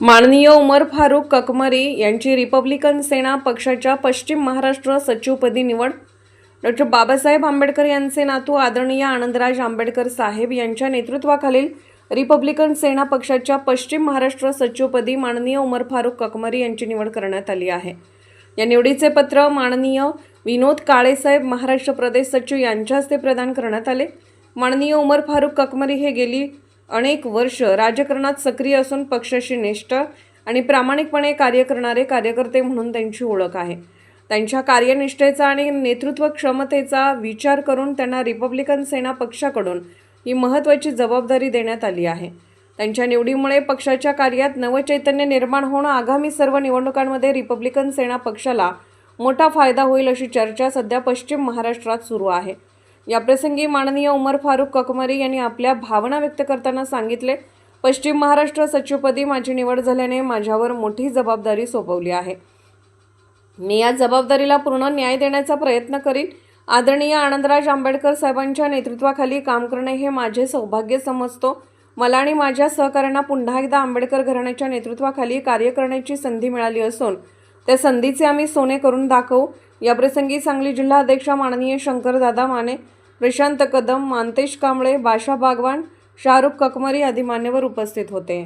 माननीय उमर फारूक ककमरी यांची रिपब्लिकन सेना पक्षाच्या पश्चिम महाराष्ट्र सचिवपदी निवड. डॉक्टर बाबासाहेब आंबेडकर यांचे नातू आदरणीय आनंदराज आंबेडकर साहेब यांच्या नेतृत्वाखालील रिपब्लिकन सेना पक्षाच्या पश्चिम महाराष्ट्र सचिवपदी माननीय उमर फारूक ककमरी यांची निवड करण्यात आली आहे. या निवडीचे पत्र माननीय विनोद काळेसाहेब महाराष्ट्र प्रदेश सचिव यांच्या हस्ते प्रदान करण्यात आले. माननीय उमर फारूक ककमरी हे गेली अनेक वर्ष राजकारणात सक्रिय असून पक्षाशी निष्ठ आणि प्रामाणिकपणे कार्य करणारे कार्यकर्ते म्हणून त्यांची ओळख आहे. त्यांच्या कार्यनिष्ठेचा आणि नेतृत्व क्षमतेचा विचार करून त्यांना रिपब्लिकन सेना पक्षाकडून ही महत्त्वाची जबाबदारी देण्यात आली आहे. त्यांच्या निवडीमुळे पक्षाच्या कार्यात नवचैतन्य निर्माण होणं आगामी सर्व निवडणुकांमध्ये रिपब्लिकन सेना पक्षाला मोठा फायदा होईल अशी चर्चा सध्या पश्चिम महाराष्ट्रात सुरू आहे. याप्रसंगी माननीय उमर फारूक ककमरी यांनी आपल्या भावना व्यक्त करताना सांगितले पश्चिम महाराष्ट्र सचिवपदी माझी निवड झाल्याने माझ्यावर मोठी जबाबदारी सोपवली आहे. मी या जबाबदारीला पूर्ण न्याय देण्याचा प्रयत्न करीन. आदरणीय आनंदराज आंबेडकर साहेबांच्या नेतृत्वाखाली काम करणे हे माझे सौभाग्य समजतो. मला आणि माझ्या सहकाऱ्यांना पुन्हा एकदा आंबेडकर घराण्याच्या नेतृत्वाखाली कार्य करण्याची संधी मिळाली असून त्या संधीचे आम्ही सोने करून दाखवू. याप्रसंगी सांगली जिल्हाध्यक्ष माननीय शंकरदादा माने प्रशांत कदम मानतेश कांबळे बाशा बागवान शाहरुख ककमरी आदी मान्यवर उपस्थित होते.